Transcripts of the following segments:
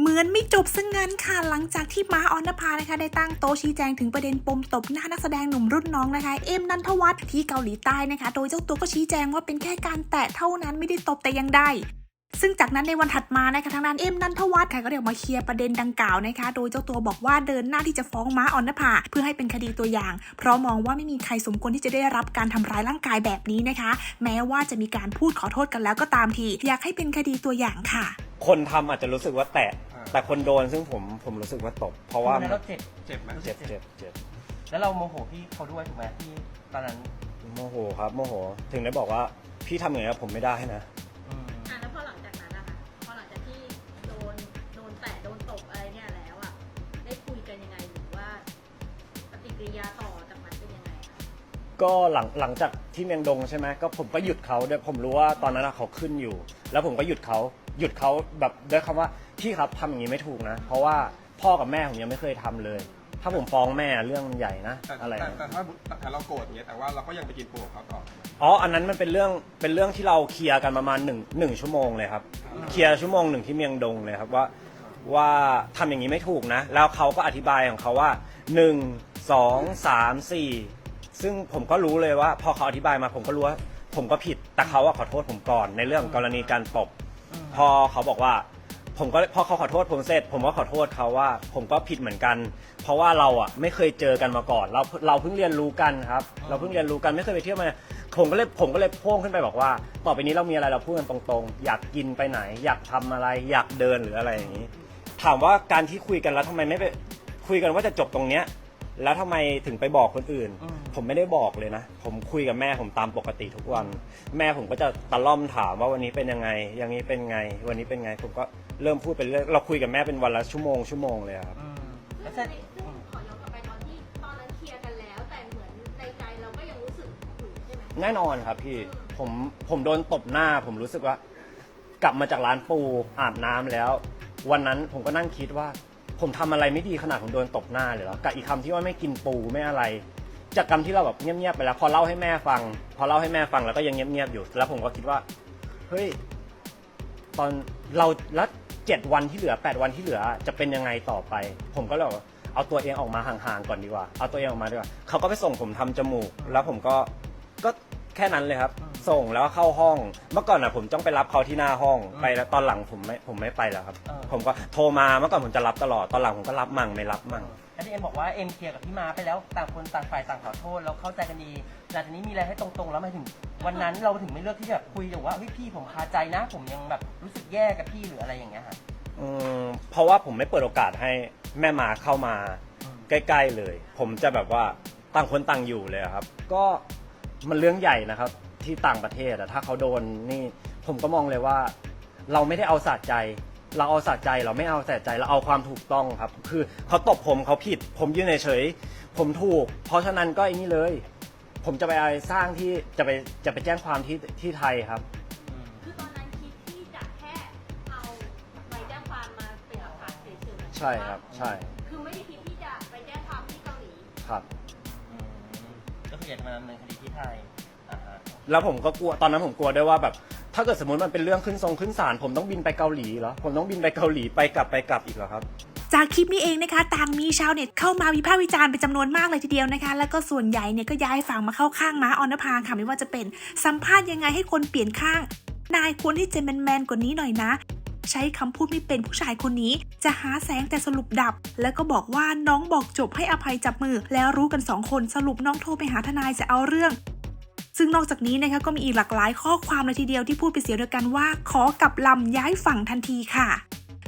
เหมือนไม่จบซะงั้นค่ะ หลังจากที่ม้าออนภานะคะ ได้ตั้งโต๊ะชี้แจงถึงประเด็นปมตบหน้านักแสดงหนุ่มรุ่นน้องนะคะ เอ็มนันทวัฒน์ที่เกาหลีใต้นะคะ โดยเจ้าตัวก็ชี้แจงว่าเป็นแค่การแตะเท่านั้นไม่ได้ตบแต่อยังใดซึ่งจากนั้นในวันถัดมานะคะทางด้านเอ็มนันทวัฒน์ค่ะก็ได้ออกมาเคลียร์ประเด็นดังกล่าวนะคะ โดยเจ้าตัวบอกว่าเดินหน้าที่จะฟ้องม้าออนภาเพื่อให้เป็นคดีตัวอย่าง เพราะมองว่าไม่มีใครสมควรที่จะได้รับการทำร้ายร่างกายแบบนี้นะคะ แม้ว่าจะมีการพูดขอโทษกันแล้วก็ตามทีอยากให้เป็นคดีตัวอย่างค่ะ คนทำอาจจะรู้สึกว่าแตะ แต่คนโดนซึ่งผมผมรู้สึกว่าตบ เพราะว่าวันนั้นเราเจ็บเจ็บไหมเจ็บเจ็บเจ็บแล้วเราโมโหพี่เขาด้วยถูกไหมที่ตอนนั้นโมโหครับโมโห ถึงได้บอกว่าพี่ทำอย่างนี้กับผมไม่ได้นะอืมอะแล้วพอหลังจากนั้นนะคะพอหลังจากที่โดนโดนแตะโดนตบอะไรเนี่ยแล้วอะได้คุยกันยังไงหรือว่าปฏิกิริยาต่อจากนั้นเป็นยังไงคะก็หลังหลังจากที่เมียงดงใช่ไหมก็ผมก็หยุดเขาด้วยผมรู้ว่าตอนนั้นอะเขาขึ้นอยู่ แล้วผมก็หยุดเขาหยุดเขาแบบด้วยคำว่า พี่ครับทำอย่างนี้ไม่ถูกนะ เพราะว่าพ่อกับแม่ผมยังไม่เคยทำเลย ถ้าผมฟ้องแม่เรื่องมันใหญ่นะแต่อะไรแต่นะ แต่ถ้าแต่เราโกรธอย่างเงี้ยแต่ว่าเราก็ยังไปกินปูกับเขาต่อ อ๋อ อันนั้นมันเป็นเรื่อง เป็นเรื่องที่เราเคลียร์กันประมาณหนึ่งหนึ่งชั่วโมงเลยครับ เคลียร์ชั่วโมงหนึ่งที่เมียงดงเลยครับว่า ว่าทำอย่างนี้ไม่ถูกนะ แล้วเขาก็อธิบายของเขาว่าหนึ่งสองสามสี่ซึ่งผมก็รู้เลยว่า พอเขาอธิบายมาผมก็รู้ว่า ผมก็ผิด แต่เขาอะขอโทษผมก่อนในเรื่องกรณีการตบ พอเขาบอกว่า ผมก็พอเขาขอโทษผมเสร็จ ผมก็ขอโทษเขาว่า ผมก็ผิดเหมือนกัน เพราะว่าเราอะไม่เคยเจอกันมาก่อน เราเราเพิ่งเรียนรู้กันครับ เราเพิ่งเรียนรู้กันไม่เคยไปเที่ยวมาผมก็เลยผมก็เลยโพ่งขึ้นไปบอกว่า ต่อไปนี้เรามีอะไรเราพูดกันตรงๆ อยากกินไปไหน อยากทำอะไร อยากเดินหรืออะไรอย่างนี้ ถามว่าการที่คุยกันแล้วทำไมไม่ไปคุยกันว่าจะจบตรงเนี้ย แล้วทำไมถึงไปบอกคนอื่น อืม ผมไม่ได้บอกเลยนะ ผมคุยกับแม่ผมตามปกติทุกวัน แม่ผมก็จะตะล่อมถามว่าวันนี้เป็นยังไงอย่างนี้เป็นไง วันนี้เป็นไง ผมก็ เริ่มพูดไปเรื่อยเราคุยกับแม่เป็นวันละชั่วโมงชั่วโมงเลยครับ อืมแล้วซึ่เสร็งจซึ่งขอย้อนกลับไปตอนที่ตอนนั้นเคลียร์กันแล้ว แต่เหมือนในใจเราก็ยังรู้สึกอยู่ใช่ไหมแน่นอนครับพี่ผมผมโดนตบหน้า ผมรู้สึกว่า กลับมาจากร้านปูอาบน้ำแล้ว วันนั้นผมก็นั่งคิดว่า ผมทำอะไรไม่ดีขนาดผมโดนตบหน้าเลยเหรอกับอีกคำที่ว่าไม่กินปูไม่อะไร จากคำที่เราแบบเงียบๆไปแล้ว พอเล่าให้แม่ฟัง พอเล่าให้แม่ฟังแล้วก็ยังเงียบๆอยู่ แล้วผมก็คิดว่า เฮ้ย ตอนเราแล้ว เจ็ดวันที่เหลือแปดวันที่เหลือจะเป็นยังไงต่อไป ผมก็เลยบอกว่าเอาตัวเองออกมาห่างๆก่อนดีกว่า เอาตัวเองออกมาดีกว่าเขาก็ไปส่งผมทำจมูก แล้วผมก็ก็แค่นั้นเลยครับ ส่งแล้วก็เข้าห้อง เมื่อก่อนอะผมต้องไปรับเขาที่หน้าห้องไปแล้วตอนหลังผมไม่ผมไม่ไปแล้วครับเออผมก็โทรมาเมื่อก่อนผมจะรับตลอดตอนหลังผมก็รับมั่งไม่รับมั่ง แล้วที่เอ็มบอกว่าเอ็มเคลียร์กับพี่มาไปแล้วต่างคนต่างฝ่ายต่างขอโทษแล้วเข้าใจกันดีหลังจากนี้มีอะไรให้ตรงๆ แล้วหมายถึง วันนั้นเราถึงไม่เลือกที่จะแบบคุยแต่ว่าเฮ้ยพี่ผมคาใจนะ ผมยังแบบรู้สึกแย่กับพี่หรืออะไรอย่างเงี้ยฮะอืมเพราะว่าผมไม่เปิดโอกาสให้แม่มาเข้ามาอืมใกล้ ๆเลย ผมจะแบบว่าต่างคนต่างอยู่เลยครับ ก็มันเรื่องใหญ่นะครับ ที่ต่างประเทศอะถ้าเขาโดนนี่ผมก็มองเลยว่า เราไม่ได้เอาสะใจ เราเอาสะใจเราไม่เอาสะใจเราเอาความถูกต้องครับ คือเขาตบผมเขาผิด ผมยืนเฉยๆผมถูก เพราะฉะนั้นก็ไอ้นี่เลย ผมจะไปอะไรสร้างที่จะไปจะไปแจ้งความที่ที่ไทยครับอืมคือตอนนั้นคิดที่จะแค่เอาใบแจ้งความมาเป็นหลักฐานเฉยๆใช่ครับ ใช่คือไม่ได้คิดที่จะไปแจ้งความที่เกาหลีครับ อืมก็คืออยากจะมาดำเนินคดีที่ไทยอ่าฮะ แล้วผมก็กลัวตอนนั้นผมกลัวด้วยว่าแบบถ้าเกิดสมมติมันเป็นเรื่องขึ้นทรงขึ้นศาลผมต้องบินไปเกาหลีเหรอผมต้องบินไปเกาหลีไปกลับไปกลับอีกเหรอครับจากคลิปนี้เองนะคะ ต่างมีชาวเน็ตเข้ามาวิพากษ์วิจารณ์เป็นจำนวนมากเลยทีเดียวนะคะ แล้วก็ส่วนใหญ่เนี่ยก็ย้ายฝั่งมาเข้าข้างม้าออนภาค่ะไม่ว่าจะเป็นสัมภาษณ์ยังไงให้คนเปลี่ยนข้าง นายควรที่จะแมนๆกว่านี้หน่อยนะ ใช้คำพูดไม่เป็นผู้ชายคนนี้ จะหาแสงแต่สรุปดับ แล้วก็บอกว่าน้องบอกจบให้อภัยจับมือ แล้วรู้กันสองคนสรุปน้องโทรไปหาทนายจะเอาเรื่อง ซึ่งนอกจากนี้นะคะก็มีอีกหลากหลายข้อความเลยทีเดียวที่พูดไปนเสียงเดียวกันว่า ขอกลับลำย้ายฝั่งทันทีค่ะ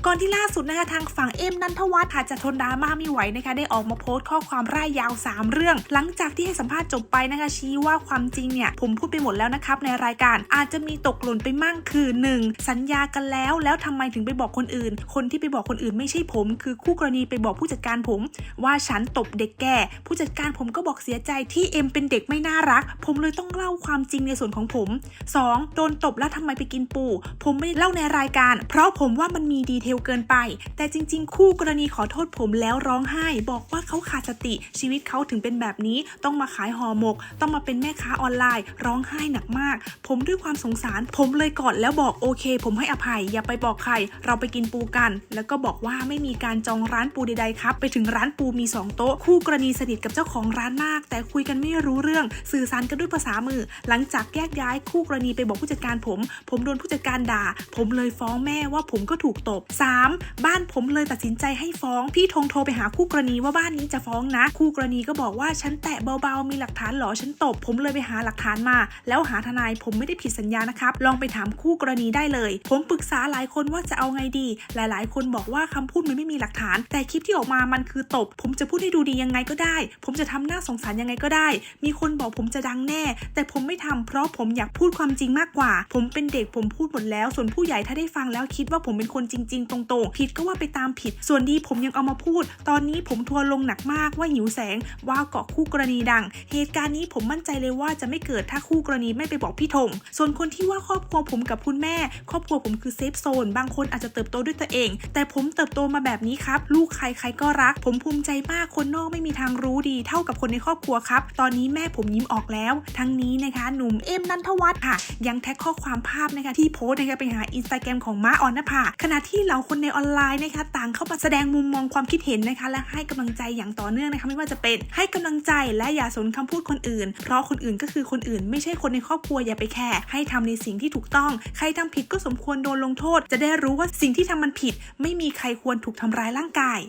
ก่อนที่ล่าสุดนะคะทางฝั่งเอ็มนันทวัฒน์ค่ะจะทนดราม่าไม่ไหวนะคะได้ออกมาโพสต์ข้อความร่ายยาว 3 เรื่อง หลังจากที่ให้สัมภาษณ์จบไปนะคะชี้ว่าความจริงเนี่ยผมพูดไปหมดแล้วนะครับในรายการอาจจะมีตกหล่นไปมั่งคือ 1. สัญญากันแล้วแล้วทำไมถึงไปบอกคนอื่น คนที่ไปบอกคนอื่นไม่ใช่ผม คือคู่กรณีไปบอกผู้จัดการผม ว่าฉันตบเด็กแก่ ผู้จัดการผมก็บอกเสียใจที่เอ็มเป็นเด็กไม่น่ารัก ผมเลยต้องเล่าความจริงในส่วนของผม 2. โดนตบแล้วทำไมไปกินปู ผมไม่ได้เล่าในรายการ เพราะผมว่ามันมีดีเทลเกินไป แต่จริง ๆ คู่กรณีขอโทษผมแล้วร้องไห้ บอกว่าเขาขาดสติ ชีวิตเขาถึงเป็นแบบนี้ ต้องมาขายห่อหมก ต้องมาเป็นแม่ค้าออนไลน์ ร้องไห้หนักมาก ผมด้วยความสงสาร ผมเลยกอดแล้วบอกโอเค ผมให้อภัย อย่าไปบอกใคร เราไปกินปูกัน แล้วก็บอกว่าไม่มีการจองร้านปูใดๆครับ ไปถึงร้านปูมีสองโต๊ะ คู่กรณีสนิทกับเจ้าของร้านมาก แต่คุยกันไม่รู้เรื่อง สื่อสารกันด้วยภาษามือ หลังจากแยกย้ายคู่กรณีไปบอกผู้จัดการผม ผมโดนผู้จัดการด่า ผมเลยฟ้องแม่ว่าผมก็ถูกตบ 3. บ้านผมเลยตัดสินใจให้ฟ้อง พี่ธงโทรไปหาคู่กรณีว่าบ้านนี้จะฟ้องนะ คู่กรณีก็บอกว่าฉันแตะเบาๆ มีหลักฐานเหรอฉันตบ ผมเลยไปหาหลักฐานมา แล้วหาทนายผมไม่ได้ผิดสัญญานะครับ ลองไปถามคู่กรณีได้เลย ผมปรึกษาหลายคนว่าจะเอาไงดี หลายๆ คนบอกว่าคำพูดมันไม่มีหลักฐาน แต่คลิปที่ออกมามันคือตบ ผมจะพูดให้ดูดียังไงก็ได้ ผมจะทำหน้าสงสารยังไงก็ได้ มีคนบอกผมจะดังแน่ แต่ผมไม่ทำเพราะผมอยากพูดความจริงมากกว่า ผมเป็นเด็กผมพูดหมดแล้ว ส่วนผู้ใหญ่ถ้าได้ฟังแล้วคิดว่าผมเป็นคนจริง ๆตรงๆ ผิดก็ว่าไปตามผิด ส่วนดีผมยังเอามาพูด ตอนนี้ผมทัวร์ลงหนักมากว่าหิวแสงว่าเกาะคู่กรณีดัง เหตุการณ์นี้ผมมั่นใจเลยว่าจะไม่เกิดถ้าคู่กรณีไม่ไปบอกพี่ธงส่วนคนที่ว่าครอบครัวผมกับคุณแม่ ครอบครัวผมคือเซฟโซน บางคนอาจจะเติบโตด้วยตัวเอง แต่ผมเติบโตมาแบบนี้ครับ ลูกใครใครก็รัก ผมภูมิใจมากคนนอกไม่มีทางรู้ดี เท่ากับคนในครอบครัวครับ ตอนนี้แม่ผมยิ้มออกแล้ว ทั้งนี้นะคะ หนุ่มเอ็มนันทวัฒน์ค่ะ ยังแท็กข้อความภาพนะคะที่โพสต์นะคะไปหาอินสตาแกรมของม้าออนนภาขณะที่เหล่าคนในออนไลน์นะคะต่างเข้ามาแสดงมุมมองความคิดเห็นนะคะ และให้กำลังใจอย่างต่อเนื่องนะคะ ไม่ว่าจะเป็นให้กำลังใจและอย่าสนคำพูดคนอื่น เพราะคนอื่นก็คือคนอื่น ไม่ใช่คนในครอบครัวอย่าไปแคร์ให้ทำในสิ่งที่ถูกต้อง ใครทำผิดก็สมควรโดนลงโทษ จะได้รู้ว่าสิ่งที่ทำมันผิด ไม่มีใครควรถูกทำร้ายร่างกาย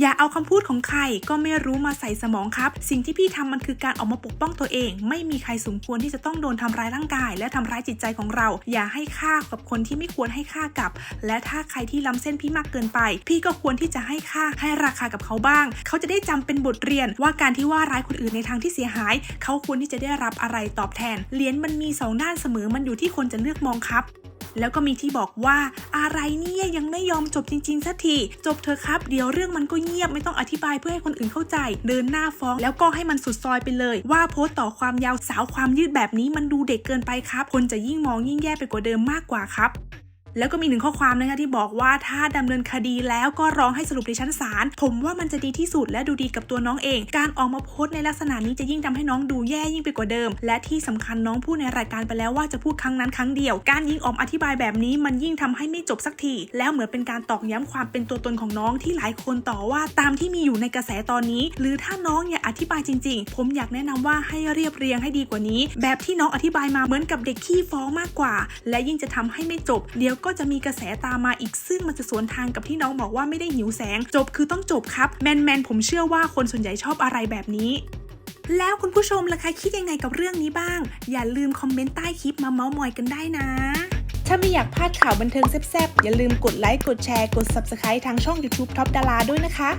อย่าเอาคำพูดของใครก็ไม่รู้มาใส่สมองครับ สิ่งที่พี่ทำมันคือการออกมาปกป้องตัวเอง ไม่มีใครสมควรที่จะต้องโดนทำร้ายร่างกาย และทำร้ายจิตใจของเรา อย่าให้ค่ากับคนที่ไม่ควรให้ค่ากับ และถ้าใครที่ล้ำเส้นพี่มากเกินไป พี่ก็ควรที่จะให้ค่าให้ราคากับเขาบ้าง เขาจะได้จำเป็นบทเรียนว่าการที่ว่าร้ายคนอื่นในทางที่เสียหาย เขาควรที่จะได้รับอะไรตอบแทนเหรียญมันมีสองด้านเสมอมันอยู่ที่คนจะเลือกมองครับ แล้วก็มีที่บอกว่าอะไรเนี่ยยังไม่ยอมจบจริงๆสักทีจบเธอครับ เดี๋ยวเรื่องมันก็เงียบไม่ต้องอธิบายเพื่อให้คนอื่นเข้าใจ เดินหน้าฟ้อง แล้วก็ให้มันสุดซอยไปเลย ว่าโพสต์ต่อความยาวสาวความยืดแบบนี้มันดูเด็กเกินไปครับ คนจะยิ่งมองยิ่งแย่ไปกว่าเดิมมากกว่าครับ แล้วก็มีหนึ่งข้อความนะคะที่บอกว่าถ้าดำเนินคดีแล้วก็ร้องให้สรุปในชั้นศาลผมว่ามันจะดีที่สุดและดูดีกับตัวน้องเอง การออกมาโพสต์ในลักษณะนี้จะยิ่งทำให้น้องดูแย่ยิ่งไปกว่าเดิม และที่สำคัญน้องพูดในรายการไปแล้วว่าจะพูดครั้งนั้นครั้งเดียว การยิงออกอธิบายแบบนี้มันยิ่งทำให้ไม่จบสักที แล้วเหมือนเป็นการตอกย้ำความเป็นตัวตนของน้องที่หลายคนต่อว่าตามที่มีอยู่ในกระแสตอนนี้ หรือถ้าน้องอยากอธิบายจริง ๆ ผมอยากแนะนำว่าให้เรียบเรียงให้ดีกว่านี้ แบบที่น้องอธิบายมาเหมือนกับเด็กขี้ฟ้องมากกว่า และยิ่งจะทำให้ไม่จบเดี๋ยวก็จะมีกระแสตามมาอีกซึ่งมันจะสวนทางกับที่น้องบอกว่าไม่ได้หิวแสง จบคือต้องจบครับ แมนแมนผมเชื่อว่าคนส่วนใหญ่ชอบอะไรแบบนี้แล้วคุณผู้ชมล่ะคะคิดยังไงกับเรื่องนี้บ้าง อย่าลืมคอมเมนต์ใต้คลิปมาเมาส์มอยกันได้นะ ถ้าไม่อยากพลาดข่าวบันเทิงแซ่บๆ อย่าลืมกดไลค์ กดแชร์ กด Subscribe ทางช่อง YouTube Top ดาราด้วยนะคะ